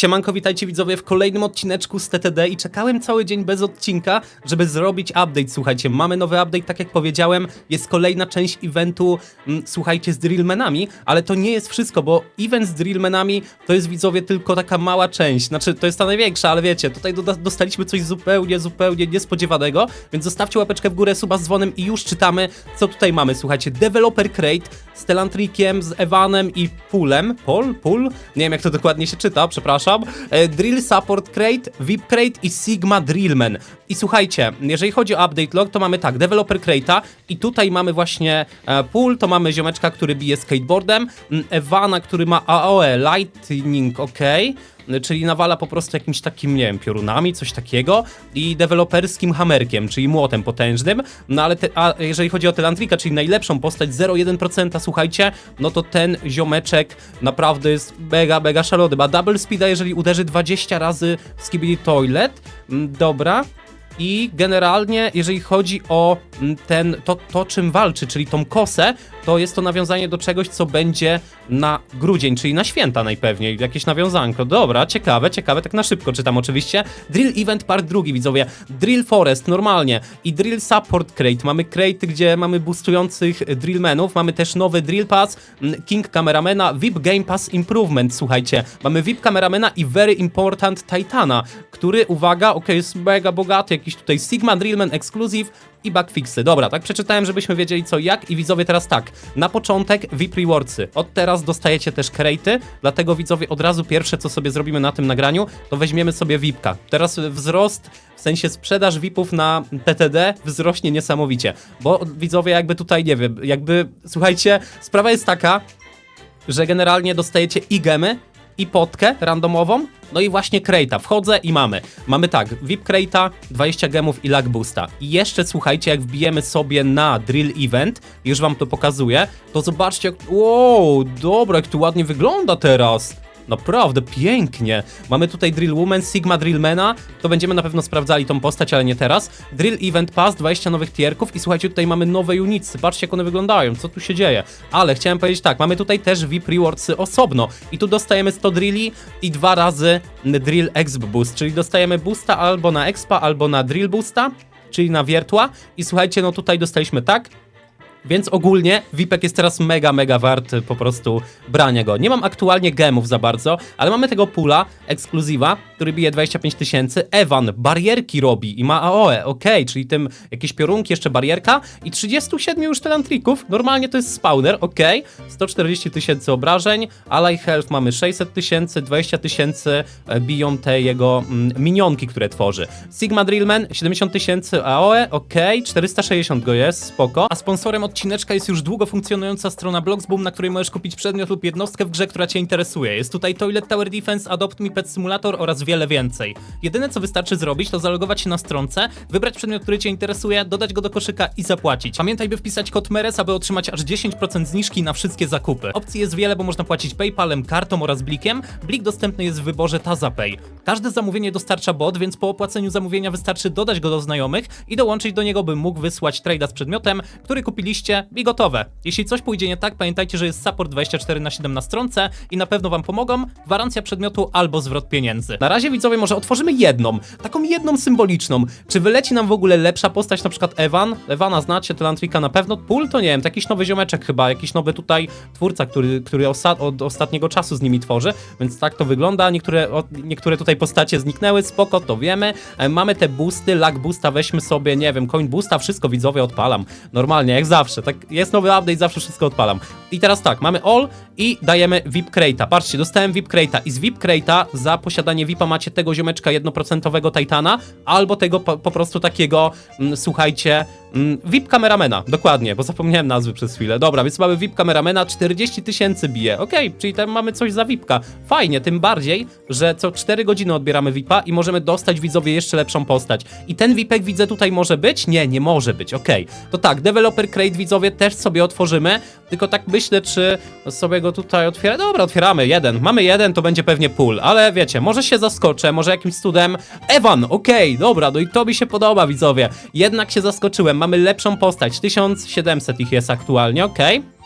Siemanko, witajcie widzowie w kolejnym odcineczku z TTD i czekałem cały dzień bez odcinka, żeby zrobić update. Słuchajcie, mamy nowy update, tak jak powiedziałem, jest kolejna część eventu, mm, słuchajcie, z Drillmanami, ale to nie jest wszystko, bo event z Drillmanami to jest widzowie tylko taka mała część, znaczy to jest ta największa, ale wiecie, tutaj dostaliśmy coś zupełnie, zupełnie niespodziewanego, więc zostawcie łapeczkę w górę, suba z dzwonem i już czytamy, co tutaj mamy. Słuchajcie, Developer Crate z Telantrikiem, z Evanem i Pulem, Pol, Pul, nie wiem jak to dokładnie się czyta, przepraszam, e, Drill Support Crate, VIP Crate i Sigma Drillman. I słuchajcie, jeżeli chodzi o update log, to mamy tak, Developer Crate'a i tutaj mamy właśnie e, Pool, to mamy ziomeczka, który bije skateboardem, m, Evana, który ma AOE, Lightning, ok, czyli nawala po prostu jakimś takim, nie wiem, piorunami, coś takiego i deweloperskim hamerkiem, czyli młotem potężnym, no ale te, a jeżeli chodzi o Telantrika, czyli najlepszą postać, 0,1%, słuchajcie, no to ten ziomeczek naprawdę jest mega, mega szalony, ma double speeda, jeżeli uderzy 20 razy w Skibidi Toilet, Mm, dobra, i generalnie, jeżeli chodzi o mm, ten, to, to, czym walczy, czyli tą kosę, to jest to nawiązanie do czegoś, co będzie na grudzień, czyli na święta najpewniej, jakieś nawiązanko. Dobra, ciekawe, ciekawe, tak na szybko czytam oczywiście. Drill Event Part drugi, widzowie. Drill Forest, normalnie. I Drill Support Crate. Mamy crate, gdzie mamy boostujących drillmenów, mamy też nowy Drill Pass, mm, King Cameramana, VIP Game Pass Improvement, słuchajcie. Mamy VIP Cameramana i Very Important Titana, który, uwaga, ok, jest mega bogaty, tutaj Sigma Drillman Exclusive i bugfixy. Dobra, tak przeczytałem, żebyśmy wiedzieli co jak i widzowie teraz tak. Na początek VIP Rewardsy. Od teraz dostajecie też crate'y, dlatego widzowie od razu pierwsze co sobie zrobimy na tym nagraniu, to weźmiemy sobie VIPka. Teraz wzrost, w sensie sprzedaż VIPów na TTD wzrośnie niesamowicie, bo widzowie jakby tutaj, nie wiem, jakby, słuchajcie, sprawa jest taka, że generalnie dostajecie i gemy, i potkę randomową, no i właśnie Crate'a. Wchodzę i mamy. Mamy tak, VIP Crate'a, 20 gemów i Luck Boosta. I jeszcze słuchajcie, jak wbijemy sobie na Drill Event, już wam to pokazuję, to zobaczcie. Wow, dobra, jak tu ładnie wygląda teraz. Naprawdę pięknie. Mamy tutaj Drill Woman, Sigma Drillmana. To będziemy na pewno sprawdzali tą postać, ale nie teraz. Drill Event Pass, 20 nowych tierków i słuchajcie, tutaj mamy nowe unitsy. Patrzcie, jak one wyglądają, co tu się dzieje. Ale chciałem powiedzieć tak, mamy tutaj też VIP Rewardsy osobno. I tu dostajemy 100 drilli i dwa razy Drill Exp Boost, czyli dostajemy boosta albo na Expa, albo na Drill Boosta, czyli na wiertła. I słuchajcie, no tutaj dostaliśmy tak, więc ogólnie Vipek jest teraz mega, mega wart y, po prostu brania go. Nie mam aktualnie gemów za bardzo, ale mamy tego pula ekskluzywa, który bije 25 tysięcy. Evan barierki robi i ma AOE, okej, czyli tym jakieś piorunki, jeszcze barierka i 37 już telantrików. Normalnie to jest spawner, okej. 140 tysięcy obrażeń, Ally Health mamy 600 tysięcy, 20 tysięcy e, biją te jego mm, minionki, które tworzy. Sigma Drillman 70 tysięcy AOE, okej, 460 go jest, spoko. A sponsorem odcineczka jest już długo funkcjonująca strona Bloxboom, na której możesz kupić przedmiot lub jednostkę w grze, która cię interesuje. Jest tutaj Toilet Tower Defense, Adopt Me Pet Simulator oraz wiele więcej. Jedyne co wystarczy zrobić, to zalogować się na stronce, wybrać przedmiot, który cię interesuje, dodać go do koszyka i zapłacić. Pamiętaj, by wpisać kod MERES, aby otrzymać aż 10% zniżki na wszystkie zakupy. Opcji jest wiele, bo można płacić PayPalem, kartą oraz blikiem. Blik dostępny jest w wyborze TazaPay. Każde zamówienie dostarcza bot, więc po opłaceniu zamówienia wystarczy dodać go do znajomych i dołączyć do niego, by mógł wysłać trade'a z przedmiotem, który kupiliście i gotowe. Jeśli coś pójdzie nie tak, pamiętajcie, że jest support 24 na 7 na stronce i na pewno wam pomogą, gwarancja przedmiotu albo zwrot pieniędzy. Na razie widzowie może otworzymy jedną, taką jedną symboliczną. Czy wyleci nam w ogóle lepsza postać, na przykład Evan? Ewana znacie, Telantrika na pewno. Pool to nie wiem, to jakiś nowy ziomeczek chyba, jakiś nowy tutaj twórca, który, który osa od ostatniego czasu z nimi tworzy, więc tak to wygląda. Niektóre, o, niektóre tutaj postacie zniknęły, spoko, to wiemy. E, mamy te boosty, luck boosta, weźmy sobie, nie wiem, coin boosta, wszystko widzowie odpalam. Normalnie, jak zawsze, tak jest nowy update, zawsze wszystko odpalam. I teraz tak, mamy all i dajemy VIP Crate'a. Patrzcie, dostałem VIP Crate'a i z VIP Crate'a za posiadanie VIPa macie tego ziomeczka 1% Titana albo tego po, po prostu takiego, mm, słuchajcie, mm, VIP kameramena, dokładnie, bo zapomniałem nazwy przez chwilę. Dobra, więc mamy VIP kameramena, 40 tysięcy bije. Okej, czyli tam mamy coś za VIPka. Fajnie, tym bardziej, że co 4 godziny odbieramy VIPa i możemy dostać widzowie jeszcze lepszą postać. I ten VIPek widzę tutaj może być? Nie, nie może być, okej. To tak, Developer Crate widzowie też sobie otworzymy, tylko tak myślę, czy sobie go tutaj otwieramy. Dobra, otwieramy, jeden. Mamy jeden, to będzie pewnie pool, ale wiecie, może się zaskoczę, może jakimś cudem. Evan, okej, dobra, no i to mi się podoba, widzowie. Jednak się zaskoczyłem, mamy lepszą postać, 1700 ich jest aktualnie, okej.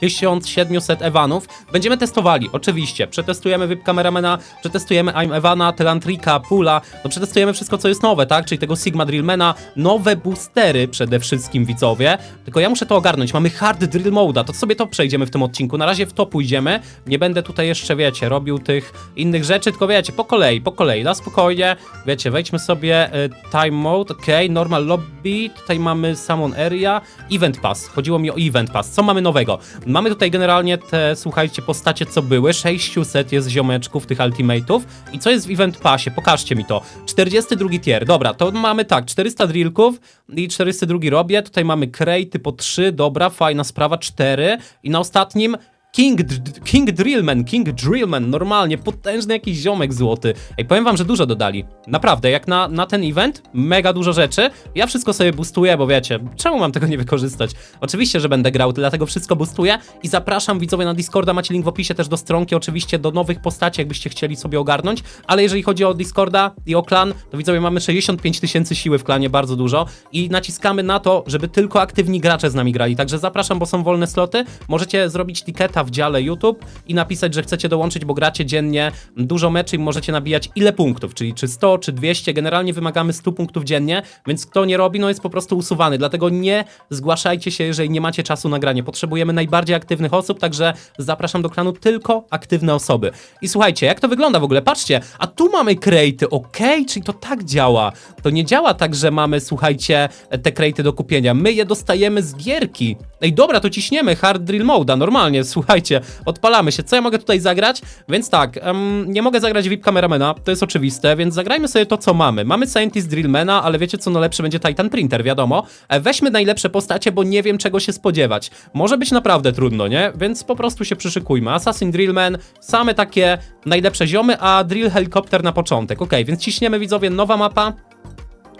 1700 Evanów. Będziemy testowali, oczywiście. Przetestujemy VIP kameramana, przetestujemy I'm Evana, Telantrika, Pula, no przetestujemy wszystko, co jest nowe, tak? Czyli tego Sigma Drillmana, nowe boostery przede wszystkim, widzowie. Tylko ja muszę to ogarnąć. Mamy hard drill moda, to sobie to przejdziemy w tym odcinku. Na razie w to pójdziemy. Nie będę tutaj jeszcze, wiecie, robił tych innych rzeczy, tylko wiecie, po kolei, po kolei, na spokojnie. Wiecie, wejdźmy sobie y, time mode, ok, normal lobby, tutaj mamy summon area, event pass. Chodziło mi o event pass. Co mamy nowego? Mamy tutaj generalnie te, słuchajcie, postacie, co były. 600 jest ziomeczków, tych ultimate'ów. I co jest w event passie? Pokażcie mi to. 42 tier. Dobra, to mamy tak, 400 drillków i 402 robię. Tutaj mamy crate po 3, dobra, fajna sprawa, 4. I na ostatnim King, King Drillman, King Drillman, normalnie, potężny jakiś ziomek złoty. Ej, powiem wam, że dużo dodali. Naprawdę, jak na, na ten event, mega dużo rzeczy. Ja wszystko sobie boostuję, bo wiecie, czemu mam tego nie wykorzystać? Oczywiście, że będę grał, dlatego wszystko boostuję i zapraszam widzowie na Discorda, macie link w opisie też do stronki, oczywiście do nowych postaci, jakbyście chcieli sobie ogarnąć, ale jeżeli chodzi o Discorda i o klan, to widzowie mamy 65 tysięcy siły w klanie, bardzo dużo i naciskamy na to, żeby tylko aktywni gracze z nami grali, także zapraszam, bo są wolne sloty, możecie zrobić tiketa w dziale YouTube i napisać, że chcecie dołączyć, bo gracie dziennie dużo meczy i możecie nabijać ile punktów, czyli czy 100, czy 200, generalnie wymagamy 100 punktów dziennie, więc kto nie robi, no jest po prostu usuwany, dlatego nie zgłaszajcie się, jeżeli nie macie czasu na granie, potrzebujemy najbardziej aktywnych osób, także zapraszam do klanu tylko aktywne osoby. I słuchajcie, jak to wygląda w ogóle, patrzcie, a tu mamy krejty, okej, czyli to tak działa, to nie działa tak, że mamy, słuchajcie, te krejty do kupienia, my je dostajemy z gierki. Ej, dobra, to ciśniemy hard drill moda, normalnie, słuchajcie, odpalamy się. Co ja mogę tutaj zagrać? Więc tak, em, nie mogę zagrać VIP kameramana, to jest oczywiste, więc zagrajmy sobie to, co mamy. Mamy Scientist Drillmana, ale wiecie co, no będzie Titan Printer, wiadomo. E, Weźmy najlepsze postacie, bo nie wiem czego się spodziewać. Może być naprawdę trudno, nie? Więc po prostu się przyszykujmy. Assassin Drillman, same takie najlepsze ziomy, a Drill Helicopter na początek. Okej, więc ciśniemy widzowie, nowa mapa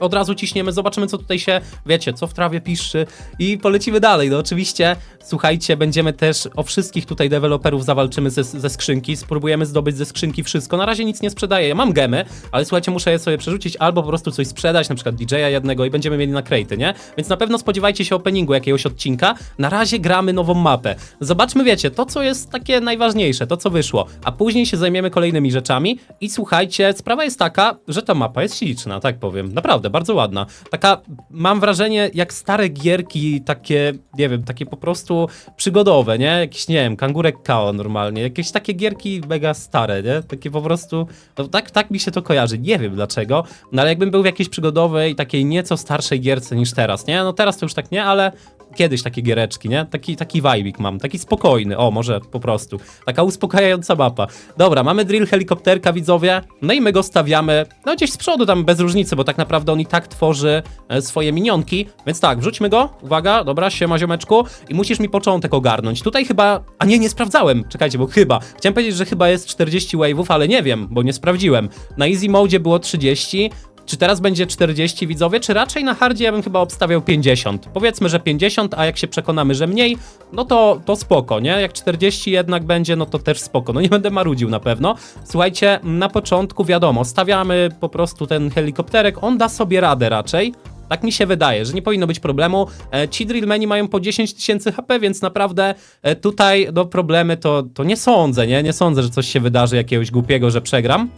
od razu ciśniemy, zobaczymy co tutaj się, wiecie, co w trawie piszczy i polecimy dalej. No oczywiście, słuchajcie, będziemy też o wszystkich tutaj deweloperów zawalczymy ze, ze skrzynki, spróbujemy zdobyć ze skrzynki wszystko. Na razie nic nie sprzedaję, ja mam gemy, ale słuchajcie, muszę je sobie przerzucić albo po prostu coś sprzedać, na przykład DJ-a jednego i będziemy mieli na krejty, nie? Więc na pewno spodziewajcie się openingu jakiegoś odcinka. Na razie gramy nową mapę. Zobaczmy, wiecie, to co jest takie najważniejsze, to co wyszło, a później się zajmiemy kolejnymi rzeczami i słuchajcie, sprawa jest taka, że ta mapa jest śliczna, tak powiem. Naprawdę, bardzo ładna. Taka, mam wrażenie, jak stare gierki, takie, nie wiem, takie po prostu przygodowe, nie? Jakieś, nie wiem, kangurek KO normalnie, jakieś takie gierki mega stare, nie? Takie po prostu, no tak, tak mi się to kojarzy, nie wiem dlaczego, no ale jakbym był w jakiejś przygodowej, takiej nieco starszej gierce niż teraz, nie? No teraz to już tak nie, ale kiedyś takie giereczki, nie? Taki, taki vibik mam, taki spokojny, o, może po prostu. Taka uspokajająca mapa. Dobra, mamy drill helikopterka, widzowie, no i my go stawiamy, no gdzieś z przodu, tam bez różnicy, bo tak naprawdę on i tak tworzy e, swoje minionki, więc tak, wrzućmy go, uwaga, dobra, siema ziomeczku i musisz mi początek ogarnąć. Tutaj chyba, a nie, nie sprawdzałem, czekajcie, bo chyba, chciałem powiedzieć, że chyba jest 40 wave'ów, ale nie wiem, bo nie sprawdziłem. Na easy mode było 30, czy teraz będzie 40 widzowie, czy raczej na hardzie ja bym chyba obstawiał 50. Powiedzmy, że 50, a jak się przekonamy, że mniej, no to, to spoko, nie? Jak 40 jednak będzie, no to też spoko. No nie będę marudził na pewno. Słuchajcie, na początku wiadomo, stawiamy po prostu ten helikopterek, on da sobie radę raczej. Tak mi się wydaje, że nie powinno być problemu. E, Ci drillmeni mają po 10 tysięcy HP, więc naprawdę e, tutaj no, problemy to, to nie sądzę, nie? Nie sądzę, że coś się wydarzy jakiegoś głupiego, że przegram.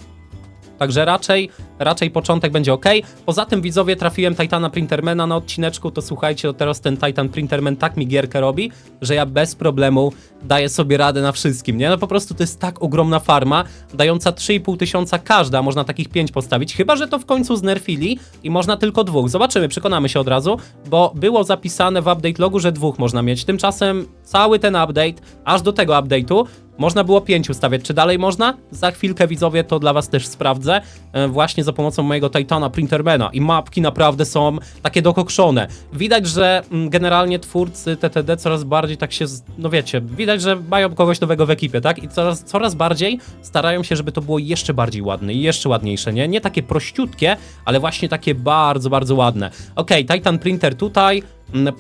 Także raczej, raczej początek będzie ok. Poza tym widzowie trafiłem Titana Printermana na odcineczku, to słuchajcie, to teraz ten Titan Printerman tak mi gierkę robi, że ja bez problemu daję sobie radę na wszystkim, nie? No po prostu to jest tak ogromna farma, dająca 3,5 tysiąca każda, można takich 5 postawić, chyba że to w końcu znerfili i można tylko dwóch. Zobaczymy, przekonamy się od razu, bo było zapisane w update logu, że dwóch można mieć. Tymczasem cały ten update, aż do tego update'u, można było pięć ustawiać. Czy dalej można? Za chwilkę widzowie to dla was też sprawdzę. e, Właśnie za pomocą mojego Titana Printermana. I mapki naprawdę są takie dokokszone. Widać, że mm, generalnie twórcy TTD coraz bardziej tak się, no wiecie, widać, że mają kogoś nowego w ekipie, tak? I coraz, coraz bardziej starają się, żeby to było jeszcze bardziej ładne i jeszcze ładniejsze, nie? Nie takie prościutkie, ale właśnie takie bardzo, bardzo ładne. Okej, Titan Printer tutaj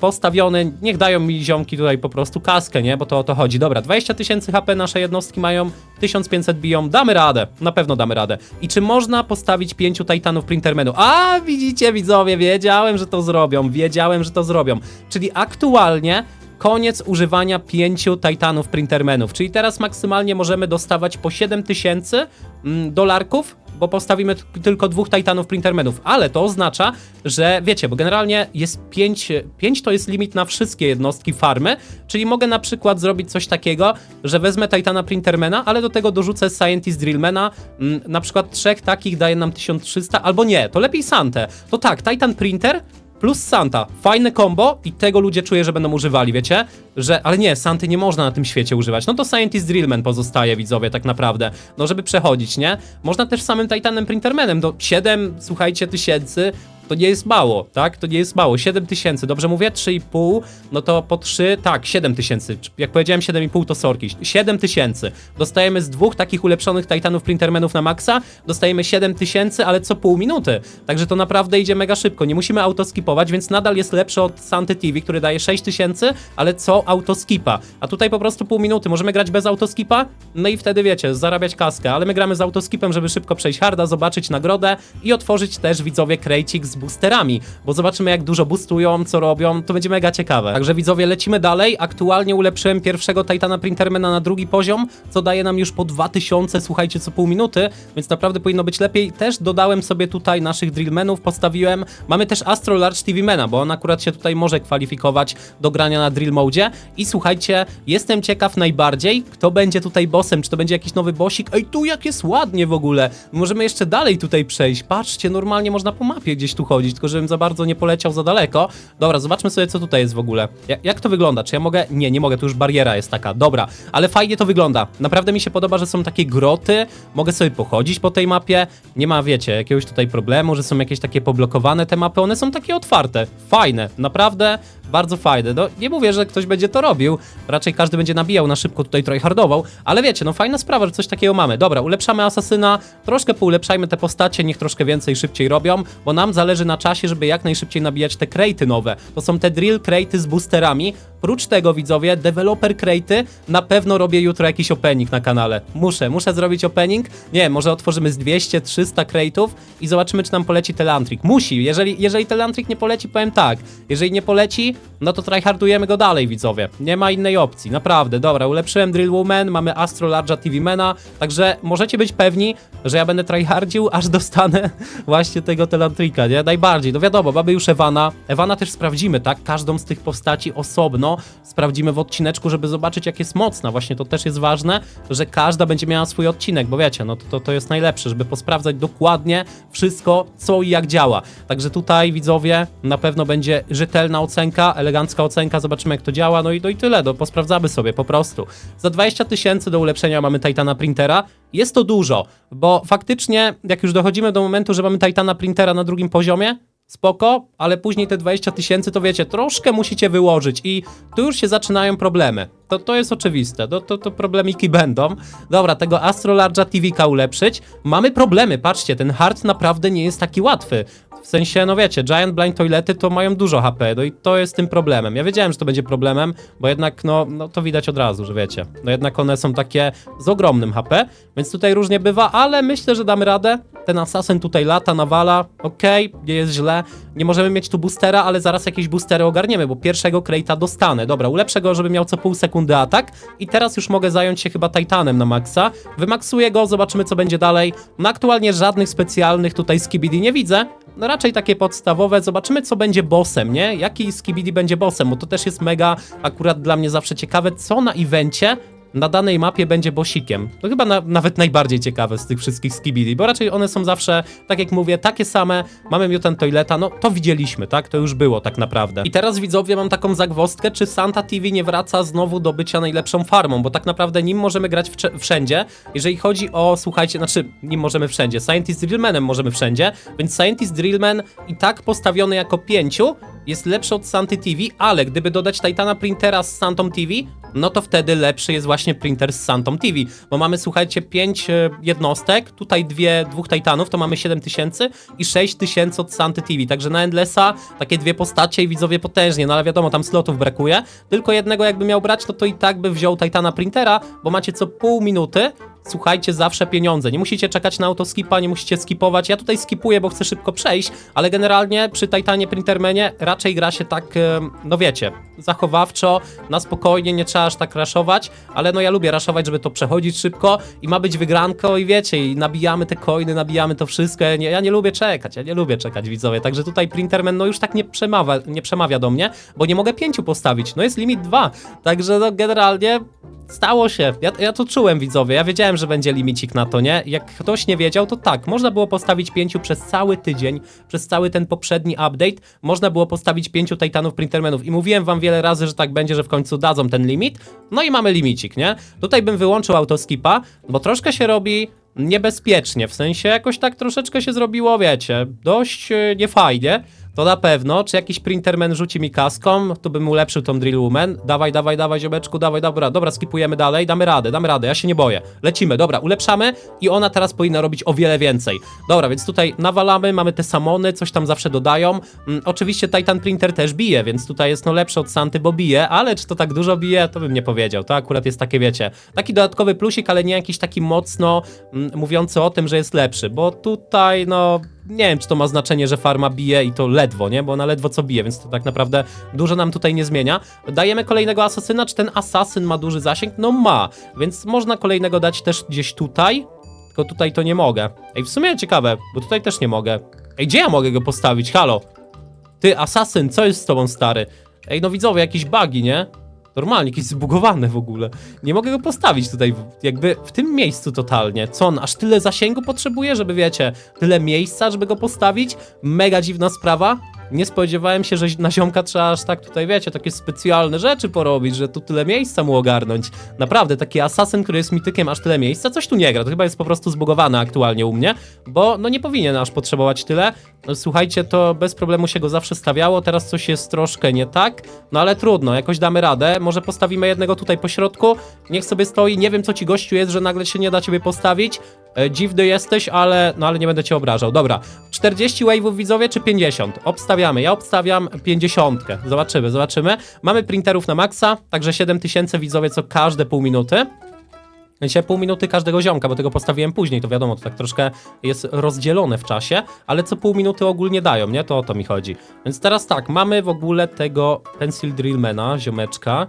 postawiony, niech dają mi ziomki tutaj po prostu kaskę, nie? Bo to o to chodzi. Dobra, 20 tysięcy HP nasze jednostki mają, 1500 biją, damy radę, na pewno damy radę. I czy można postawić pięciu Titanów Printermenu? A, widzicie widzowie, wiedziałem, że to zrobią, wiedziałem, że to zrobią. Czyli aktualnie koniec używania pięciu Titanów Printermenów, czyli teraz maksymalnie możemy dostawać po 7000 mm, dolarków, bo postawimy tylko dwóch Titanów Printermenów, ale to oznacza, że wiecie, bo generalnie jest 5, 5 to jest limit na wszystkie jednostki farmy, czyli mogę na przykład zrobić coś takiego, że wezmę Titana Printermana, ale do tego dorzucę Scientist Drillmana, mm, na przykład trzech takich daje nam 1300, albo nie, to lepiej Santę. To tak, Titan Printer plus Santa. Fajne combo i tego ludzie czuję, że będą używali, wiecie? Że, ale nie, Santy nie można na tym świecie używać. No to Scientist Drillman pozostaje, widzowie, tak naprawdę. No, żeby przechodzić, nie? Można też samym Titanem Printermanem. Do 7, słuchajcie, tysięcy to nie jest mało, tak? To nie jest mało. 7 tysięcy, dobrze mówię? 3,5, no to po 3, tak, 7 tysięcy. Jak powiedziałem 7,5 to sorki. 7 tysięcy. Dostajemy z dwóch takich ulepszonych Titanów Printermanów na maksa, dostajemy 7 tysięcy, ale co pół minuty. Także to naprawdę idzie mega szybko. Nie musimy autoskipować, więc nadal jest lepsze od Santy TV, który daje 6 tysięcy, ale co autoskipa. A tutaj po prostu pół minuty. Możemy grać bez autoskipa, no i wtedy wiecie, zarabiać kaskę, ale my gramy z autoskipem, żeby szybko przejść harda, zobaczyć nagrodę i otworzyć też widzowie krejcik z boosterami, bo zobaczymy jak dużo boostują, co robią, to będzie mega ciekawe. Także widzowie, lecimy dalej. Aktualnie ulepszyłem pierwszego Titana Printermana na drugi poziom, co daje nam już po 2000, słuchajcie, co pół minuty, więc naprawdę powinno być lepiej. Też dodałem sobie tutaj naszych Drillmenów, postawiłem. Mamy też Astro Large TV Mana, bo on akurat się tutaj może kwalifikować do grania na Drill Mode. I słuchajcie, jestem ciekaw najbardziej, kto będzie tutaj bossem, czy to będzie jakiś nowy bossik. Ej, tu jak jest ładnie w ogóle. Możemy jeszcze dalej tutaj przejść. Patrzcie, normalnie można po mapie gdzieś tu chodzić, tylko żebym za bardzo nie poleciał za daleko. Dobra, zobaczmy sobie, co tutaj jest w ogóle. Ja, jak to wygląda? Czy ja mogę? Nie, nie mogę, tu już bariera jest taka. Dobra, ale fajnie to wygląda. Naprawdę mi się podoba, że są takie groty. Mogę sobie pochodzić po tej mapie. Nie ma, wiecie, jakiegoś tutaj problemu, że są jakieś takie poblokowane te mapy. One są takie otwarte. Fajne. Naprawdę bardzo fajne. No, nie mówię, że ktoś będzie to robił. Raczej każdy będzie nabijał na szybko tutaj tryhardował, ale wiecie, no fajna sprawa, że coś takiego mamy. Dobra, ulepszamy asasyna, troszkę poulepszajmy te postacie, niech troszkę więcej szybciej robią, bo nam zależy na czasie, żeby jak najszybciej nabijać te krejty nowe. To są te drill krejty z boosterami. Prócz tego, widzowie, developer krejty, na pewno robię jutro jakiś opening na kanale. Muszę, muszę zrobić opening. Nie, może otworzymy z 200, 300 krejtów i zobaczymy, czy nam poleci Telantrik. Musi, jeżeli, jeżeli Telantrik nie poleci, powiem tak. Jeżeli nie poleci, no to tryhardujemy go dalej, widzowie. Nie ma innej opcji, naprawdę. Dobra, ulepszyłem Drill Woman, mamy Astro Large'a TV Mana, także możecie być pewni, że ja będę tryhardził, aż dostanę właśnie tego Telantrika, nie? Najbardziej, no wiadomo, mamy już Ewana. Ewana też sprawdzimy, tak? Każdą z tych postaci osobno sprawdzimy w odcineczku, żeby zobaczyć, jak jest mocna. Właśnie to też jest ważne, że każda będzie miała swój odcinek, bo wiecie, no to, to, to jest najlepsze, żeby posprawdzać dokładnie wszystko, co i jak działa. Także tutaj, widzowie, na pewno będzie rzetelna ocenka, elegancka ocenka, zobaczymy, jak to działa, no i, no i tyle, no posprawdzamy sobie po prostu. Za 20 tysięcy do ulepszenia mamy Titana Printera. Jest to dużo, bo faktycznie, jak już dochodzimy do momentu, że mamy Titana Printera na drugim poziomie, spoko, ale później te 20 tysięcy, to wiecie, troszkę musicie wyłożyć i tu już się zaczynają problemy. To, to jest oczywiste, to, to, to problemiki będą. Dobra, tego Astro Large'a TV-ka ulepszyć. Mamy problemy, patrzcie, ten hard naprawdę nie jest taki łatwy. W sensie, no wiecie, Giant Blind Toilety to mają dużo HP, no i to jest tym problemem. Ja wiedziałem, że to będzie problemem, bo jednak, no, no to widać od razu, że wiecie. No jednak one są takie z ogromnym HP, więc tutaj różnie bywa, ale myślę, że damy radę. Ten asasyn tutaj lata, nawala, okej, nie jest źle. Nie możemy mieć tu boostera, ale zaraz jakieś boostery ogarniemy, bo pierwszego Krejta dostanę. Dobra, ulepszę go, żeby miał co pół sekundy atak i teraz już mogę zająć się chyba Titanem na maksa. Wymaksuję go, zobaczymy co będzie dalej. No aktualnie żadnych specjalnych tutaj skibidi nie widzę, no raczej takie podstawowe. Zobaczymy, co będzie bossem, nie? Jaki Skibidi będzie bossem, bo to też jest mega akurat dla mnie zawsze ciekawe, co na evencie na danej mapie będzie bossikiem. To chyba na, nawet najbardziej ciekawe z tych wszystkich Skibidi, bo raczej one są zawsze, tak jak mówię, takie same. Mamy Mutant Toileta, no to widzieliśmy, tak? To już było tak naprawdę. I teraz widzowie mam taką zagwozdkę, czy Santa TV nie wraca znowu do bycia najlepszą farmą, bo tak naprawdę nim możemy grać wszędzie. Jeżeli chodzi o, słuchajcie, znaczy nim możemy wszędzie, Scientist Drillmanem możemy wszędzie, więc Scientist Drillman i tak postawiony jako pięciu jest lepszy od Santy TV, ale gdyby dodać Titana Printera z Santą TV, no to wtedy lepszy jest właśnie printer z Santom TV, bo mamy, słuchajcie, 5 jednostek, tutaj dwie, dwóch Titanów, to mamy 7000 i 6000 od Santy TV, także na Endlessa takie dwie postacie i widzowie potężnie, no ale wiadomo, tam slotów brakuje, tylko jednego jakby miał brać, to to i tak by wziął Titana Printera, bo macie co pół minuty słuchajcie, zawsze pieniądze. Nie musicie czekać na autoskipa, nie musicie skipować. Ja tutaj skipuję, bo chcę szybko przejść, ale generalnie przy Titanie Printermanie raczej gra się tak, no wiecie, zachowawczo, na spokojnie, nie trzeba aż tak raszować, ale no ja lubię raszować, żeby to przechodzić szybko i ma być wygranko i wiecie, i nabijamy te coiny, nabijamy to wszystko. Ja nie, ja nie lubię czekać, ja nie lubię czekać, widzowie. Także tutaj Printerman no już tak nie przemawia, nie przemawia do mnie, bo nie mogę pięciu postawić. No jest limit dwa. Także no generalnie Stało się. Ja, ja to czułem, widzowie. Ja wiedziałem, że będzie limicik na to, nie? Jak ktoś nie wiedział, to tak. Można było postawić pięciu przez cały tydzień, przez cały ten poprzedni update. Można było postawić pięciu Titanów Printermanów. I mówiłem wam wiele razy, że tak będzie, że w końcu dadzą ten limit. No i mamy limicik, nie? Tutaj bym wyłączył autoskipa, bo troszkę się robi niebezpiecznie. W sensie jakoś tak troszeczkę się zrobiło, wiecie, dość yy, niefajnie. To na pewno. Czy jakiś printerman rzuci mi kaską, to bym ulepszył tą drill woman. Dawaj, dawaj, dawaj, ziomeczku, dawaj, dobra, dobra, skipujemy dalej, damy radę, damy radę, ja się nie boję. Lecimy, dobra, ulepszamy i ona teraz powinna robić o wiele więcej. Dobra, więc tutaj nawalamy, mamy te samony, coś tam zawsze dodają. Mm, oczywiście Titan Printer też bije, więc tutaj jest no lepszy od Santy, bo bije, ale czy to tak dużo bije, to bym nie powiedział. To akurat jest takie, wiecie, taki dodatkowy plusik, ale nie jakiś taki mocno mm, mówiący o tym, że jest lepszy, bo tutaj, no, nie wiem, czy to ma znaczenie, że farma bije i to ledwo, nie? Bo ona ledwo co bije, więc to tak naprawdę dużo nam tutaj nie zmienia. Dajemy kolejnego asasyna, czy ten asasyn ma duży zasięg? No ma, więc można kolejnego dać też gdzieś tutaj, tylko tutaj to nie mogę. Ej, w sumie ciekawe, bo tutaj też nie mogę. Ej, gdzie ja mogę go postawić? Halo? Ty, asasyn, co jest z tobą, stary? Ej, no widzowie, jakieś bugi, nie? Normalnie, jakieś zbugowane w ogóle. Nie mogę go postawić tutaj, jakby w tym miejscu totalnie. Co on, aż tyle zasięgu potrzebuje, żeby wiecie, tyle miejsca, żeby go postawić? Mega dziwna sprawa. Nie spodziewałem się, że na ziomka trzeba aż tak tutaj, wiecie, takie specjalne rzeczy porobić, że tu tyle miejsca mu ogarnąć. Naprawdę, taki asasyn, który jest mitykiem, aż tyle miejsca, coś tu nie gra. To chyba jest po prostu zbugowane aktualnie u mnie, bo no nie powinien aż potrzebować tyle. No, słuchajcie, to bez problemu się go zawsze stawiało, teraz coś jest troszkę nie tak, no ale trudno, jakoś damy radę. Może postawimy jednego tutaj po środku, niech sobie stoi. Nie wiem, co ci gościu jest, że nagle się nie da ciebie postawić. E, dziwny jesteś, ale no ale nie będę cię obrażał. Dobra, 40 wave'ów widzowie czy 50? Obstawiamy. Ja obstawiam 50. Zobaczymy, zobaczymy. Mamy printerów na maksa, także 7000 widzowie co każde pół minuty. Dzisiaj pół minuty każdego ziomka, bo tego postawiłem później, to wiadomo, to tak troszkę jest rozdzielone w czasie, ale co pół minuty ogólnie dają, nie? To o to mi chodzi. Więc teraz tak, mamy w ogóle tego Pencil Drillmana, ziomeczka,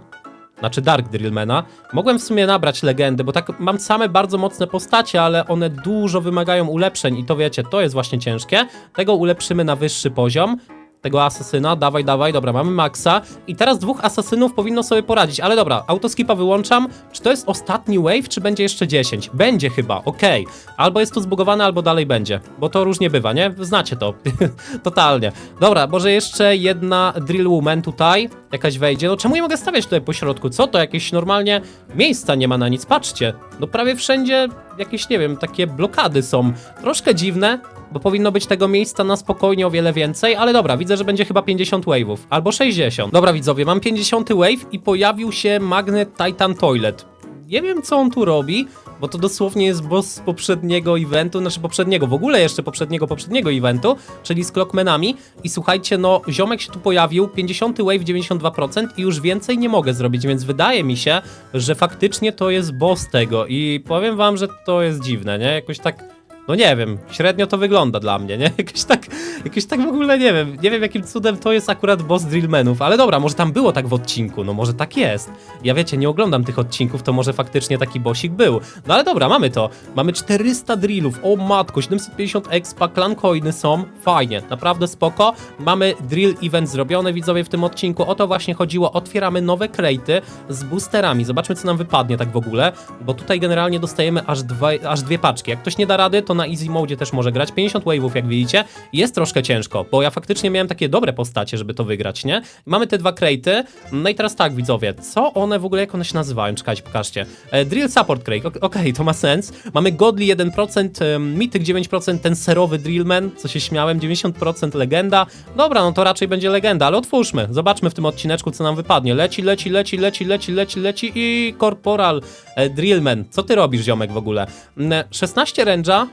znaczy Dark Drillmana. Mogłem w sumie nabrać legendy, bo tak mam same bardzo mocne postacie, ale one dużo wymagają ulepszeń i to wiecie, to jest właśnie ciężkie. Tego ulepszymy na wyższy poziom. Tego asasyna, dawaj, dawaj, dobra, mamy maksa i teraz dwóch asasynów powinno sobie poradzić, ale dobra, autoskipa wyłączam, czy to jest ostatni wave, czy będzie jeszcze 10? Będzie chyba, okej, albo jest to zbugowane, albo dalej będzie, bo to różnie bywa, nie? Znacie to, totalnie. Dobra, może jeszcze jedna drill woman tutaj, jakaś wejdzie, no czemu nie mogę stawiać tutaj po środku, co to, jakieś normalnie miejsca nie ma na nic, patrzcie, no prawie wszędzie jakieś, nie wiem, takie blokady są, troszkę dziwne, bo powinno być tego miejsca na spokojnie o wiele więcej, ale dobra, widzę, że będzie chyba 50 wave'ów, albo 60. Dobra widzowie, mam 50 wave i pojawił się magnet Titan Toilet. Nie wiem, co on tu robi, bo to dosłownie jest boss z poprzedniego eventu, znaczy poprzedniego, w ogóle jeszcze poprzedniego, poprzedniego eventu, czyli z Clockmanami. I słuchajcie, no, ziomek się tu pojawił, 50 wave 92% i już więcej nie mogę zrobić, więc wydaje mi się, że faktycznie to jest boss tego i powiem wam, że to jest dziwne, nie? Jakoś tak... No nie wiem, średnio to wygląda dla mnie, nie? Jakoś tak, jakoś tak w ogóle nie wiem. Nie wiem jakim cudem to jest akurat boss Drillmanów, ale dobra, może tam było tak w odcinku, no może tak jest. Ja wiecie, nie oglądam tych odcinków, to może faktycznie taki bossik był. No ale dobra, mamy to. Mamy 400 drillów, o matko, 750 expa, clan coiny są, fajnie, naprawdę spoko. Mamy drill event zrobiony, widzowie, w tym odcinku. O to właśnie chodziło, otwieramy nowe krejty z boosterami. Zobaczmy, co nam wypadnie tak w ogóle, bo tutaj generalnie dostajemy aż, dwa, aż dwie paczki. Jak ktoś nie da rady, to na easy mode też może grać. 50 wave'ów, jak widzicie. Jest troszkę ciężko, bo ja faktycznie miałem takie dobre postacie, żeby to wygrać, nie? Mamy te dwa krejty. No i teraz tak, widzowie, co one w ogóle, jak one się nazywają? Czekajcie, pokażcie. E, drill Support Crate, Ok- okej, to ma sens. Mamy Godly 1%, em, Mythic 9%, ten serowy Drillman, co się śmiałem, 90% legenda. Dobra, no to raczej będzie legenda, ale otwórzmy. Zobaczmy w tym odcineczku, co nam wypadnie. Leci, leci, leci, leci, leci, leci, leci i Corporal e, Drillman. Co ty robisz, ziomek, w ogóle? Mm, 16 ręża,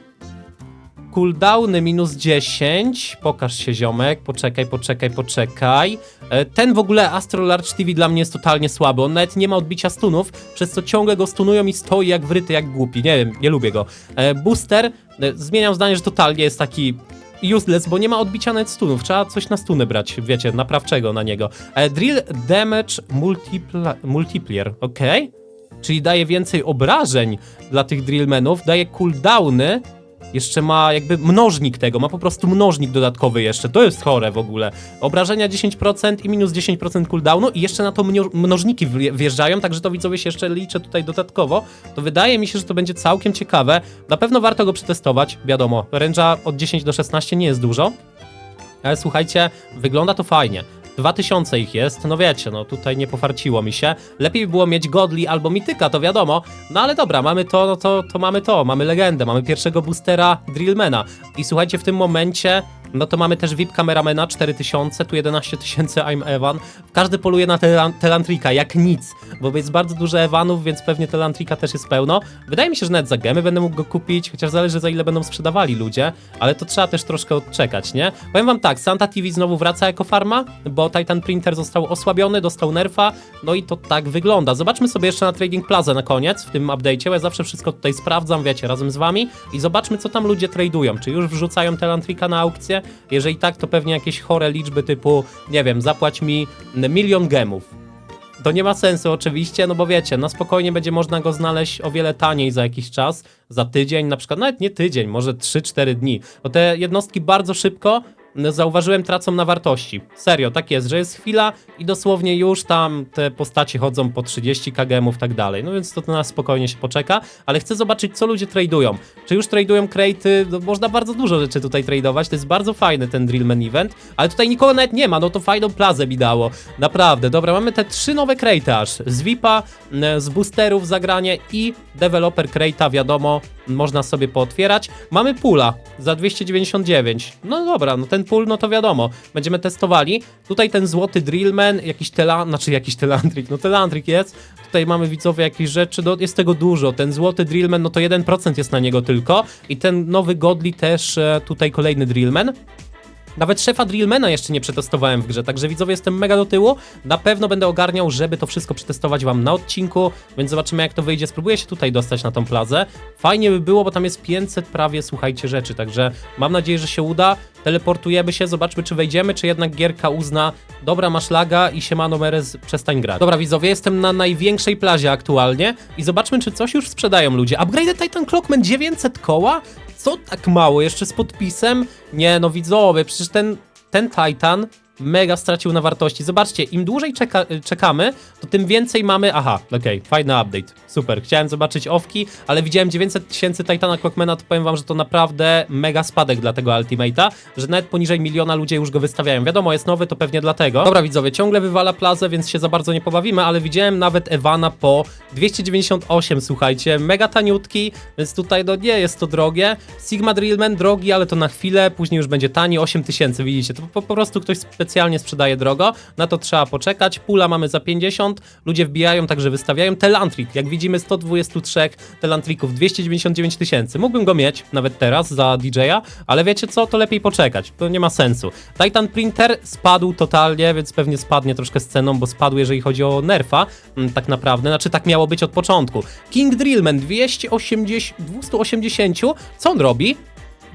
cooldowny minus 10. Pokaż się, ziomek. Poczekaj, poczekaj, poczekaj. E, Ten w ogóle Astro Large TV dla mnie jest totalnie słaby. On nawet nie ma odbicia stunów, przez co ciągle go stunują i stoi jak wryty, jak głupi. Nie wiem, nie lubię go. E, Booster, e, zmieniam zdanie, że totalnie jest taki useless, bo nie ma odbicia nawet stunów. Trzeba coś na stuny brać, wiecie, naprawczego na niego. Drill Damage Multiplier, okej? Czyli daje więcej obrażeń dla tych drillmenów, daje cooldowny, jeszcze ma jakby mnożnik tego, ma po prostu mnożnik dodatkowy jeszcze, to jest chore w ogóle. Obrażenia 10% i minus 10% cooldownu i jeszcze na to mnożniki wje- wjeżdżają, także to widzowie się jeszcze liczę tutaj dodatkowo. To wydaje mi się, że to będzie całkiem ciekawe. Na pewno warto go przetestować, wiadomo, range'a od 10 do 16 nie jest dużo, ale słuchajcie, wygląda to fajnie. 2000 ich jest, no wiecie, no tutaj nie pofarciło mi się. Lepiej by było mieć Godli albo Mityka, to wiadomo. No ale dobra, mamy to, no to, to mamy to, mamy legendę, mamy pierwszego boostera Drillmana. I słuchajcie, w tym momencie, no to mamy też VIP kameramana 4000, tu 11 tysięcy I'm Evan. Każdy poluje na telan- jak nic, bo jest bardzo dużo Evanów, więc pewnie Telantrika też jest pełno. Wydaje mi się, że nawet za gemy będę mógł go kupić, chociaż zależy za ile będą sprzedawali ludzie, ale to trzeba też troszkę odczekać, nie? Powiem wam tak, Santa TV znowu wraca jako farma, bo Titan Printer został osłabiony, dostał nerfa, no i to tak wygląda. Zobaczmy sobie jeszcze na Trading Plaza na koniec, w tym update'cie, ja zawsze wszystko tutaj sprawdzam, wiecie, razem z wami i zobaczmy, co tam ludzie tradują. Czy już wrzucają Telantrika na aukcję? Jeżeli tak, to pewnie jakieś chore liczby typu, nie wiem, zapłać mi milion gemów. To nie ma sensu oczywiście, no bo wiecie, na spokojnie będzie można go znaleźć o wiele taniej za jakiś czas, za tydzień, na przykład nawet nie tydzień, może 3-4 dni, bo te jednostki bardzo szybko zauważyłem tracą na wartości. Serio, tak jest, że jest chwila i dosłownie już tam te postacie chodzą po 30 kgmów tak dalej. No więc to na spokojnie się poczeka, ale chcę zobaczyć co ludzie tradują. Czy już tradują crate'y? No, można bardzo dużo rzeczy tutaj tradować, to jest bardzo fajny ten Drillman Event, ale tutaj nikogo nawet nie ma, no to fajną plazę mi dało. Naprawdę, dobra, mamy te trzy nowe crate'y aż. Z VIPa, z boosterów zagranie i developer crate'a, wiadomo, można sobie pootwierać. Mamy pula za 299. No dobra, no ten pool, no to wiadomo, będziemy testowali. Tutaj ten złoty drillman, jakiś telan, znaczy jakiś telantrik, no telantrik jest. Tutaj mamy widzowie jakieś rzeczy, no jest tego dużo. Ten złoty drillman, no to 1% jest na niego tylko. I ten nowy godly też, e, tutaj kolejny drillman. Nawet szefa Drillmana jeszcze nie przetestowałem w grze, także widzowie jestem mega do tyłu. Na pewno będę ogarniał, żeby to wszystko przetestować wam na odcinku, więc zobaczymy jak to wyjdzie. Spróbuję się tutaj dostać na tą plazę. Fajnie by było, bo tam jest 500 prawie, słuchajcie, rzeczy, także mam nadzieję, że się uda. Teleportujemy się, zobaczmy czy wejdziemy, czy jednak gierka uzna, dobra masz laga i siemano Merez, przestań grać. Dobra widzowie, jestem na największej plazie aktualnie i zobaczmy czy coś już sprzedają ludzie. Upgrade Titan Clockman 900 koła? Co tak mało? Jeszcze z podpisem? Nie, no widzowie, przecież ten, ten Titan mega stracił na wartości. Zobaczcie, im dłużej czeka, czekamy, to tym więcej mamy... Aha, okej, fajny update. Super, chciałem zobaczyć owki, ale widziałem 900 tysięcy Titana Clockmana, to powiem wam, że to naprawdę mega spadek dla tego Ultimate'a, że nawet poniżej miliona ludzie już go wystawiają. Wiadomo, jest nowy, to pewnie dlatego. Dobra widzowie, ciągle wywala plazę, więc się za bardzo nie pobawimy, ale widziałem nawet Ewana po 298, słuchajcie, mega taniutki, więc tutaj no nie jest to drogie. Sigma Drillman drogi, ale to na chwilę, później już będzie tani, 8000, widzicie, to po, po prostu ktoś specjalnie sprzedaje drogo, na to trzeba poczekać. Pula mamy za 50, ludzie wbijają, także wystawiają. Telantrik, jak widzimy 123 Telantrików, 299 tysięcy. Mógłbym go mieć nawet teraz za DJ-a, ale wiecie co, to lepiej poczekać, to nie ma sensu. Titan Printer spadł totalnie, więc pewnie spadnie troszkę z ceną, bo spadł jeżeli chodzi o nerfa, mm, tak naprawdę, znaczy tak miało być od początku. King Drillman 280, 280, co on robi?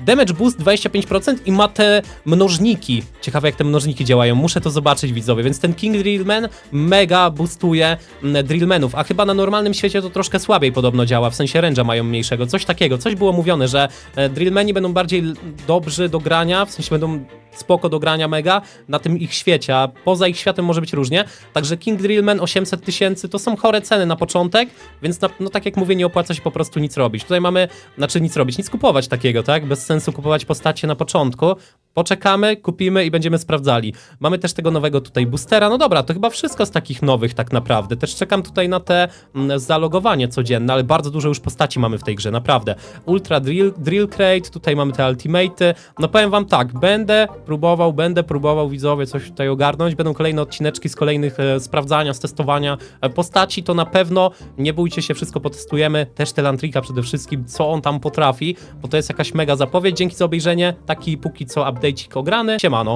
Damage boost 25% i ma te mnożniki. Ciekawe jak te mnożniki działają. Muszę to zobaczyć widzowie. Więc ten King Drillman mega boostuje mm, Drillmanów. A chyba na normalnym świecie to troszkę słabiej podobno działa. W sensie range'a mają mniejszego. Coś takiego. Coś było mówione, że e, Drillmani będą bardziej dobrzy do grania. W sensie będą spoko do grania mega na tym ich świecie, a poza ich światem może być różnie. Także King Drillman 800 tysięcy to są chore ceny na początek, więc na, no tak jak mówię, nie opłaca się po prostu nic robić. Tutaj mamy, znaczy nic robić, nic kupować takiego, tak? Bez sensu kupować postacie na początku. Poczekamy, kupimy i będziemy sprawdzali. Mamy też tego nowego tutaj boostera. No dobra, to chyba wszystko z takich nowych tak naprawdę. Też czekam tutaj na te mm, zalogowanie codzienne, ale bardzo dużo już postaci mamy w tej grze, naprawdę. Ultra Drill, drill Crate, tutaj mamy te Ultimate'y. No powiem wam tak, będę próbował, będę próbował widzowie coś tutaj ogarnąć. Będą kolejne odcineczki z kolejnych e, sprawdzania, z testowania e, postaci, to na pewno. Nie bójcie się, wszystko potestujemy. Też Telantrika przede wszystkim, co on tam potrafi, bo to jest jakaś mega zapowiedź. Dzięki za obejrzenie. Taki póki co update'ik ograny. Siemano.